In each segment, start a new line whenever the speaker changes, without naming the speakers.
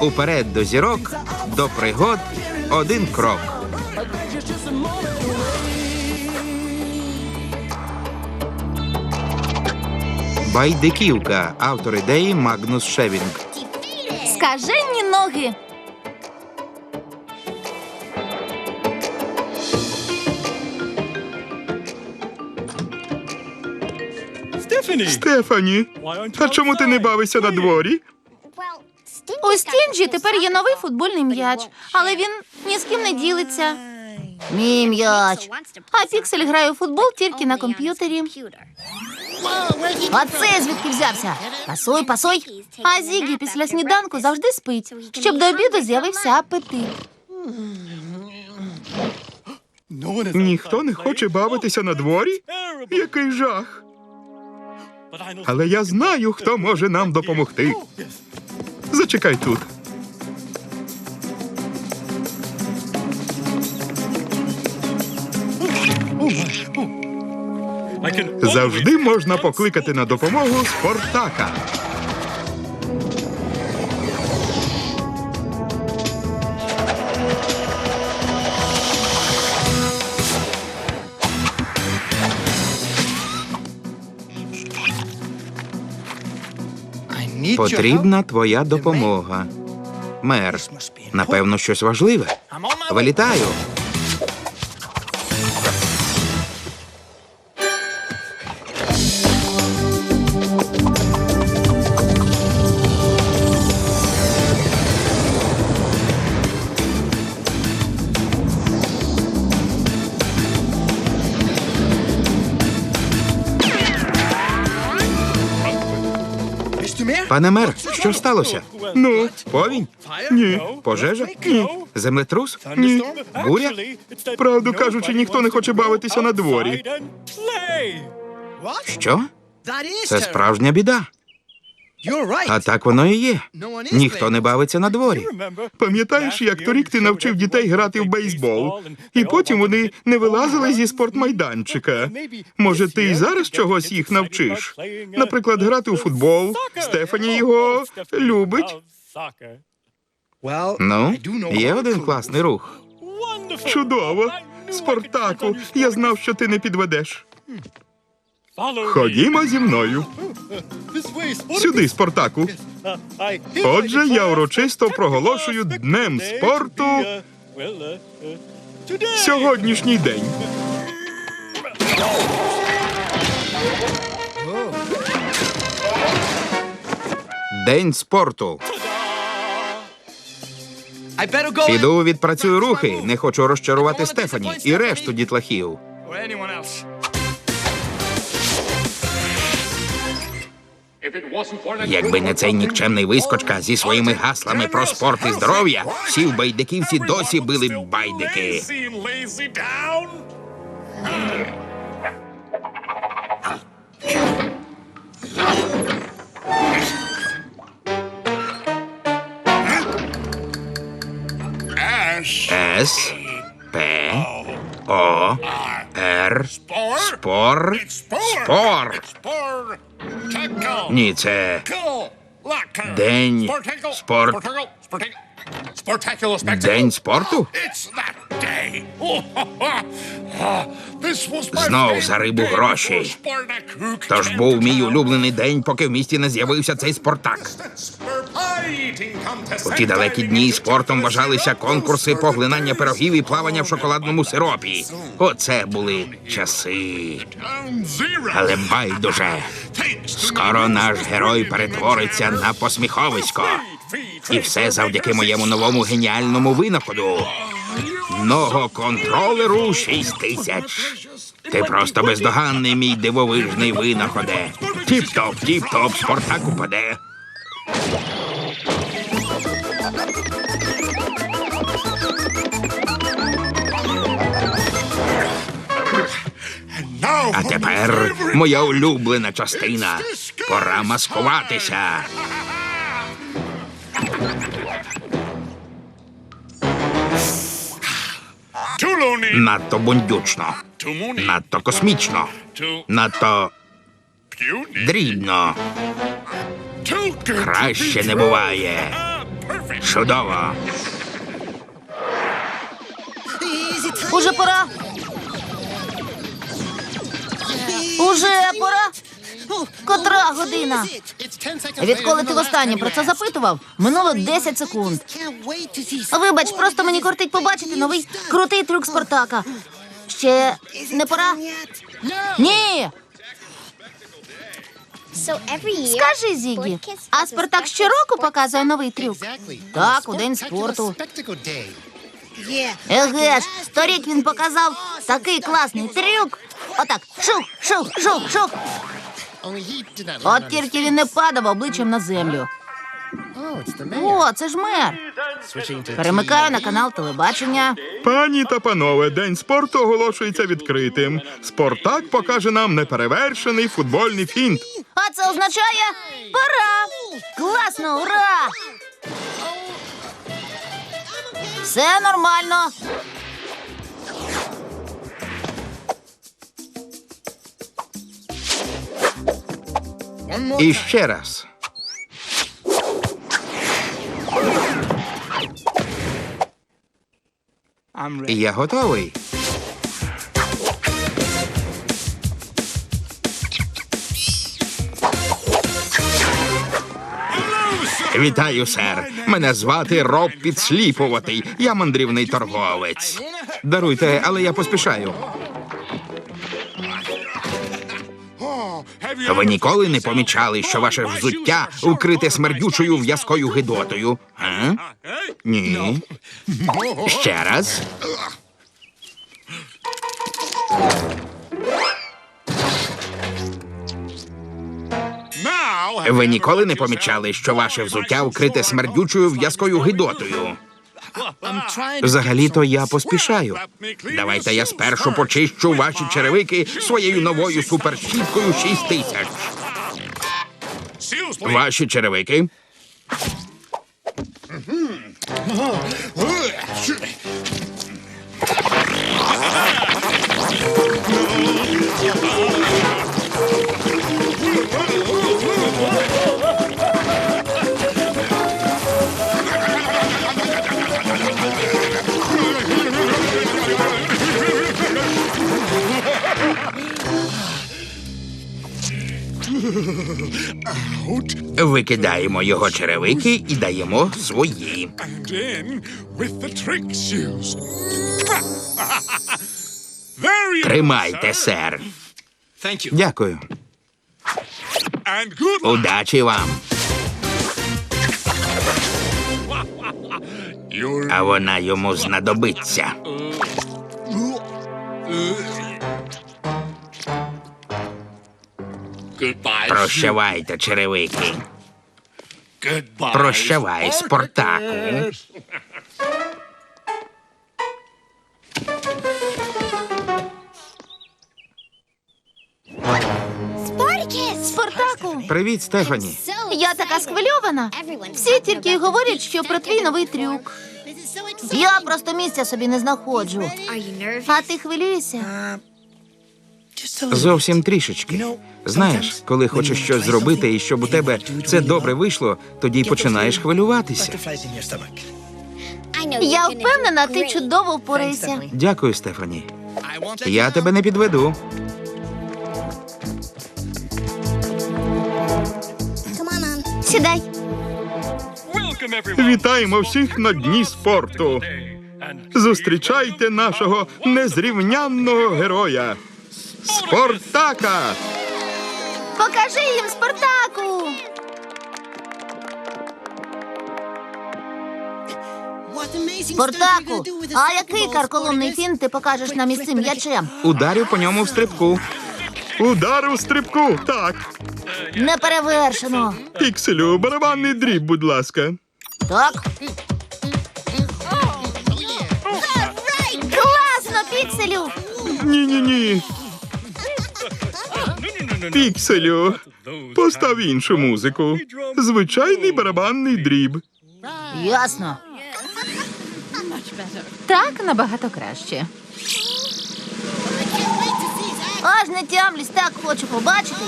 Уперед до зірок, до пригод один крок. Байдиківка. Автор ідеї Магнус Шевінг.
Скажені ноги.
Стефані, а чому ти не бавишся на дворі?
У Стінджі тепер є новий футбольний м'яч, але він ні з ким не ділиться. Мій м'яч. А Піксель грає у футбол тільки на комп'ютері. А це звідки взявся? Пасуй, пасуй. А Зігі після сніданку завжди спить, щоб до обіду з'явився апетит.
Ніхто не хоче бавитися на дворі? Який жах. Але я знаю, хто може нам допомогти. Зачекай тут. Завжди можна покликати на допомогу Спартака.
Потрібна твоя допомога. Мер, напевно, щось важливе. Вилітаю. Пане мер, що сталося?
Ну,
Повінь?
ні.
Пожежа? Ні. Землетрус?
Ні.
Буря?
Правду кажучи, ніхто не хоче бавитися на дворі.
Що? Це справжня біда. А так воно і є. Ніхто не бавиться на дворі.
Пам'ятаєш, як торік ти навчив дітей грати в бейсбол, і потім вони не вилазили зі спортмайданчика. Може, ти і зараз чогось їх навчиш? Наприклад, грати у футбол. Стефані його любить.
Ну, є один класний рух.
Чудово. Спартаку, я знав, що ти не підведеш. Ходімо зі мною. Сюди, Спартаку. Отже, я урочисто проголошую Днем спорту сьогоднішній день.
День спорту. Піду відпрацюю рухи. Не хочу розчарувати Стефані і решту дітлахів. Якби не цей нікчемний вискочка зі своїми гаслами про спорт і здоров'я, всі в байдиківці досі били б байдики. С П О Р Спор Спор. Ні, це День спорт. День спорту? Знов за рибу гроші. Тож був мій улюблений день, поки в місті не з'явився цей спортак. У ті далекі дні спортом вважалися конкурси поглинання пирогів і плавання в шоколадному сиропі. Оце були часи. Але байдуже. Скоро наш герой перетвориться на посміховисько. І все завдяки моєму новому геніальному винаходу. Ногоконтролеру 6 тисяч. Ти просто бездоганний, мій дивовижний винаходе. Тіп-топ, тіп-топ, спортак упаде. А тепер моя улюблена частина. Пора маскуватися. Надто бундючно, надто космічно, надто дрібно. Краще не буває. Чудово.
Уже пора. Уже пора. Котра година? Відколи ти востаннє про це запитував? Минуло 10 секунд. Вибач, просто мені кортить побачити новий крутий трюк Спартака. Ще не пора? Ні. Скажи, Зігі, а Спартак щороку показує новий трюк? Так, у день спорту. Еге ж, торік він показав такий класний трюк. Отак, шух, шух, шух, шух. От тільки він не падав обличчям на землю. О, це ж мер. Перемикаю на канал телебачення.
Пані та панове, день спорту оголошується відкритим. Спортак покаже нам неперевершений футбольний фінт.
А це означає пора! Класно, ура! Все нормально.
І ще раз. Я готовий. Вітаю, сер. Мене звати Роб Підсліпуватий. Я мандрівний торговець. Даруйте, але я поспішаю. Ви ніколи не помічали, що ваше взуття укрите смердючою в'язкою гидотою? А? Ні. Ще раз. Ви ніколи не помічали, що ваше взуття укрите смердючою в'язкою гидотою? Взагалі-то я поспішаю. Давайте я спершу почищу ваші черевики своєю новою суперщіткою 6 тисяч. Ваші черевики. Викидаємо його черевики і даємо свої. Тримайте, сер. Дякую.
And good luck.
Удачі вам. А вона йому знадобиться. Прощавайте, черевики.
Goodbye.
Прощавай, Спартаку.
Спартаку,
Привіт, Стефані.
я така схвильована. Всі тільки й говорять, що про твій новий трюк. Я просто місця собі не знаходжу. А ти хвилюєшся?
Зовсім трішечки. Знаєш, коли хочеш щось зробити і щоб у тебе це добре вийшло, тоді й починаєш хвилюватися.
Я впевнена, ти чудово впораєшся.
Дякую, Стефані. Я тебе не підведу.
Сідай.
Вітаємо всіх на дні спорту. Зустрічайте нашого незрівнянного героя. Спартака!
Покажи їм Спартаку. Спартаку, а який карколомний фінт ти покажеш нам із цим м'ячем?
Ударю по ньому в стрибку.
Удар у стрибку. Так.
Неперевершено.
Пікселю, барабанний дріб, будь ласка.
Так. Класно, пікселю.
Ні, ні, ні. Пікселю, постав іншу музику. Звичайний барабанний дріб.
Ясно.
Так набагато краще.
Аж не тямлюсь, так хочу побачити.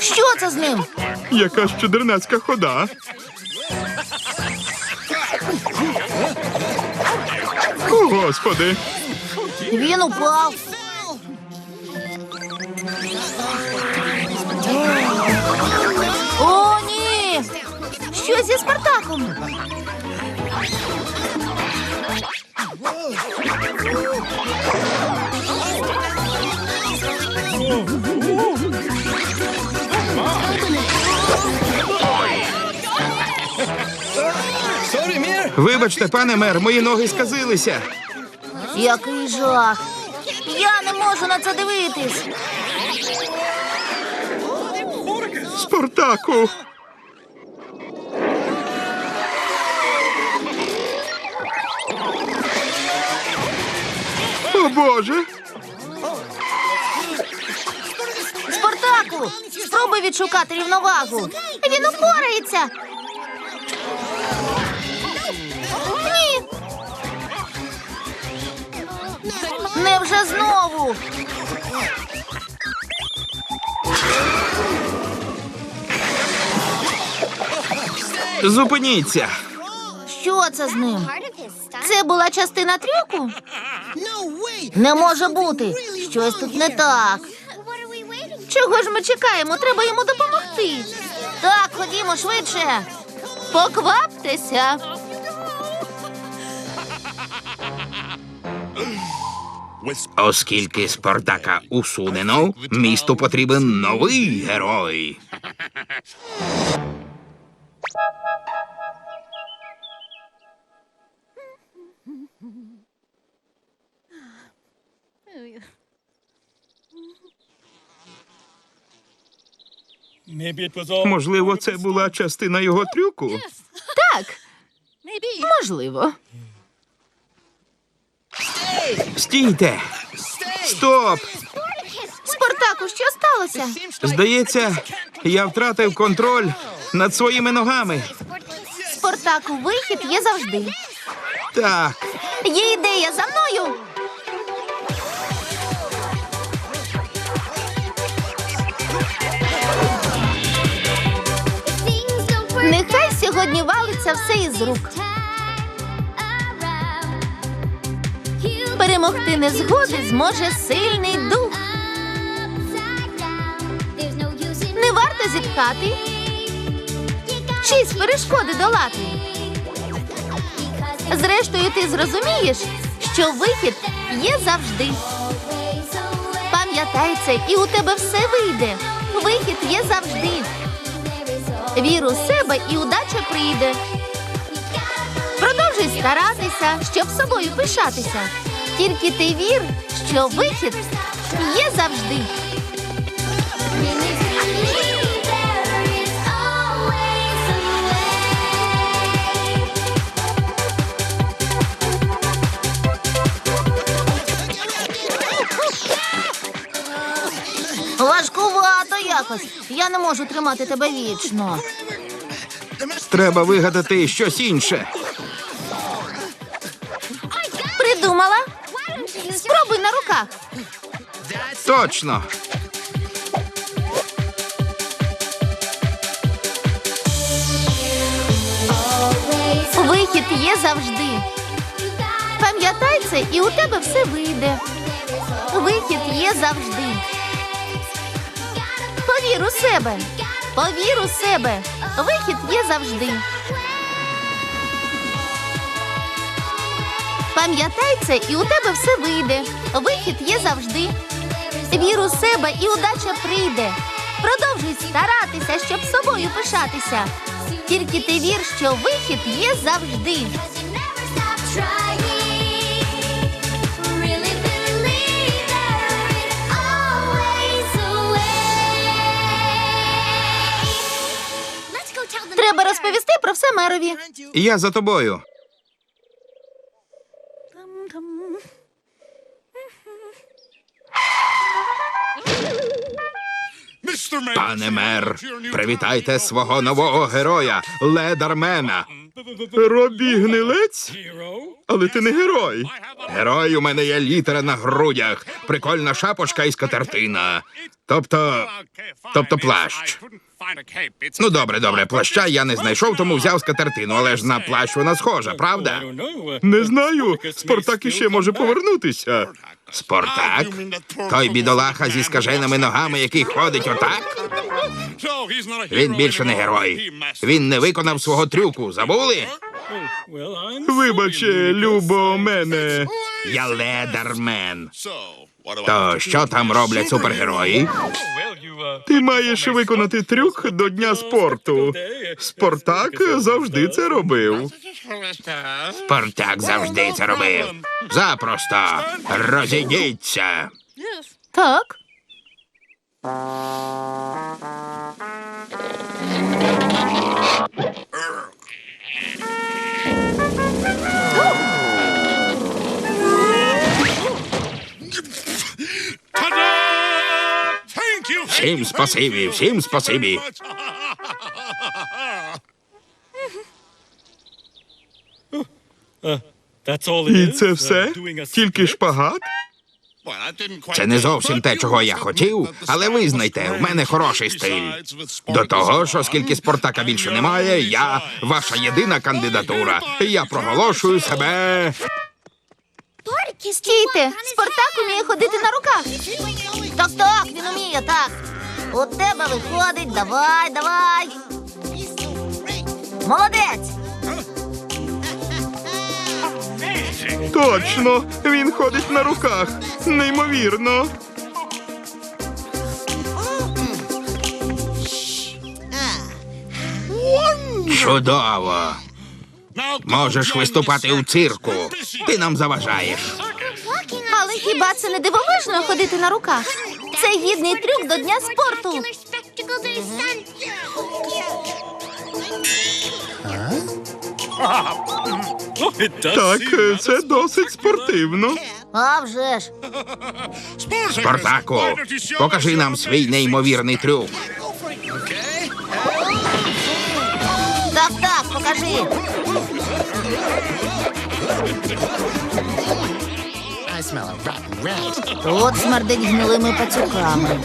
Що це з ним?
Яка ж чудернацька хода. Господи,
Він упав. О, ні! Що зі Спартаком?
Вибачте, пане мер, мої ноги сказилися.
Який жах! Я не можу на це дивитись.
Спартаку. О Боже,
Спартаку! Спробуй відшукати рівновагу. Він упорається. Ні. Невже знову?
Зупиніться.
Що це з ним? Це була частина трюку? Не може бути. Щось тут не так. Чого ж ми чекаємо? Треба йому допомогти. Так, ходімо швидше. Покваптеся.
Оскільки Спартака усунено, місту потрібен новий герой.
можливо, це була частина його трюку.
Так. Можливо.
Стійте! Стоп!
Спартаку, що сталося?
Здається, я втратив контроль над своїми ногами.
Спартаку, вихід є завжди.
Так,
Є ідея за мною. Нехай сьогодні валиться все із рук. Перемогти незгоди зможе сильний дух. Не варто зітхати, чись перешкоди долати. Зрештою, ти зрозумієш, що вихід є завжди. Пам'ятай це, і у тебе все вийде. Вихід є завжди. Вір у себе і удача прийде. Продовжуй старатися, щоб собою пишатися. Тільки ти вір, що вихід є завжди. Важкувато якось. Я не можу тримати тебе вічно.
треба вигадати щось інше. Точно.
Вихід є завжди. Пам'ятай це, і у тебе все вийде. Вихід є завжди. Повір у себе. Повір у себе. Вихід є завжди. Пам'ятай це, і у тебе все вийде. Вихід є завжди. Вір у себе і удача прийде. Продовжуй старатися, щоб собою пишатися. Тільки ти вір, що вихід є завжди. Треба розповісти про все мерові.
Я за тобою. Пане мер, привітайте свого нового героя, ледермена.
Робі гнилець? Але ти не герой.
Герой у мене є літера на грудях, прикольна шапочка і скатертина. Тобто, тобто плащ. Ну добре, добре, плаща я не знайшов, тому взяв скатертину, але ж на плащ вона схожа, правда?
Не знаю. Спартак іще може повернутися.
Спартак? Той бідолаха зі скаженими ногами, який ходить отак? Він більше не герой. Він не виконав свого трюку. Забули?
Вибач, любо мене.
Я ледермен. То що там роблять супергерої?
Ти маєш виконати трюк до Дня спорту. Спартак завжди це робив.
Спартак завжди це робив. Запросто розійдіться.
Так.
Ta-da!
Всім спасибі, всім спасибі.
І це все? Тільки шпагат?
Це не зовсім те, чого я хотів, але визнайте, в мене хороший стиль. До того ж, оскільки Спартака більше немає, я ваша єдина кандидатура. Я проголошую себе.
Стійте! Спартак уміє ходити на руках. Так, так, він уміє, так. У тебе виходить, давай, давай. Молодець!
Точно, він ходить на руках. Неймовірно.
Чудово. Можеш виступати у цирку. Ти нам заважаєш.
Хіба це не дивовижно ходити на руках? Це гідний трюк до Дня спорту.
Так, це досить спортивно.
А вже ж.
Спартаку, покажи нам свій неймовірний трюк.
Так, так, покажи. От смердить гнилими пацюками.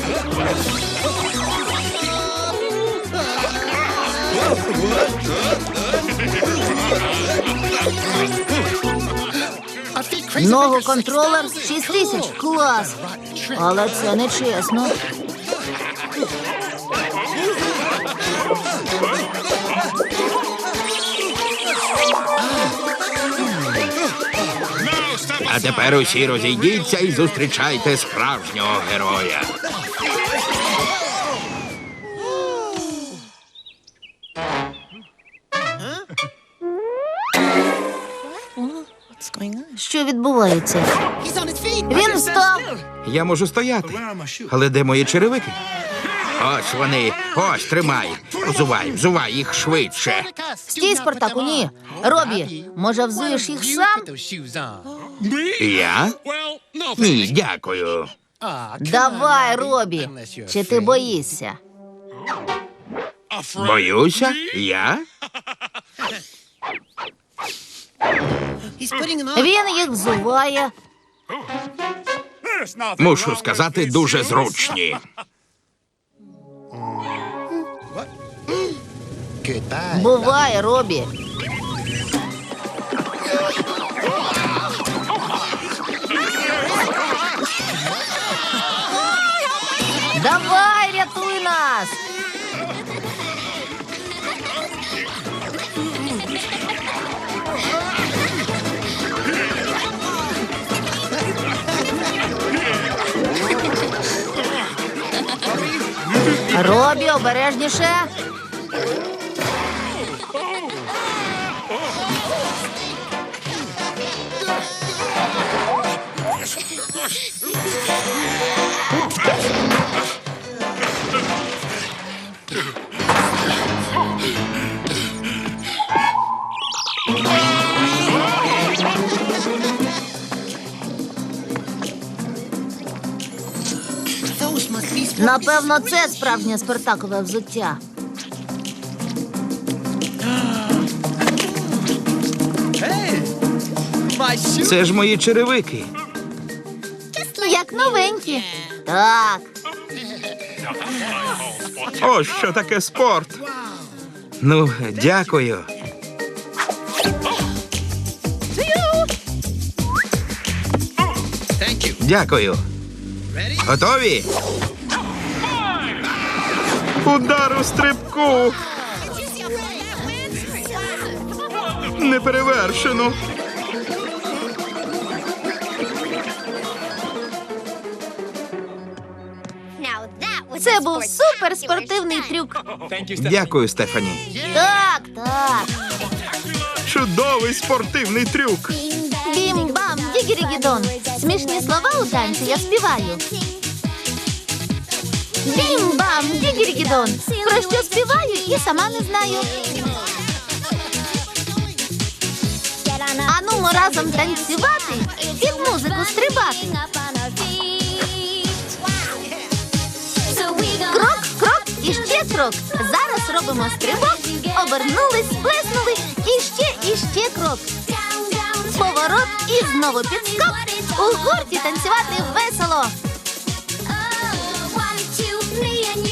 A
Ногу контролер
6,000.
6 тисяч. Клас. Але це не чесно.
А тепер усі розійдіться і зустрічайте справжнього героя.
Що відбувається? Він встав.
Я можу стояти. Але де мої черевики? Ось вони. Ось тримай. Взувай, взувай їх швидше.
Стій, Спартаку, ні. Робі, може, взуєш їх сам?
Я? Ні, дякую.
Ah,
Давай. Робі. Чи ти боїшся?
Боюся? Я?
Він їх взуває.
Мушу сказати, дуже зручні.
Буває, Робі. Давай, рятуй нас! Робі, обережніше. Напевно, це справжнє спартакове взуття.
Це ж мої черевики.
Як новенькі. Так.
Ось що таке спорт.
Ну, дякую. Дякую. Готові?
Удар у стрибку. Неперевершено.
Це був суперспортивний трюк.
Дякую, Стефані.
Так, так.
Чудовий спортивний трюк.
Бім-бам, дігірігідон. Смішні слова у танці я співаю. Бім-бам, дігірігідон. Про що співаю і сама не знаю. Ану, ми разом танцювати, під музику стрибати. Крок, крок і ще крок. Зараз робимо стрибок, обернулись, сплеснули, і ще, і ще крок. Поворот і знову підскок. У гурті танцювати весело. me and you.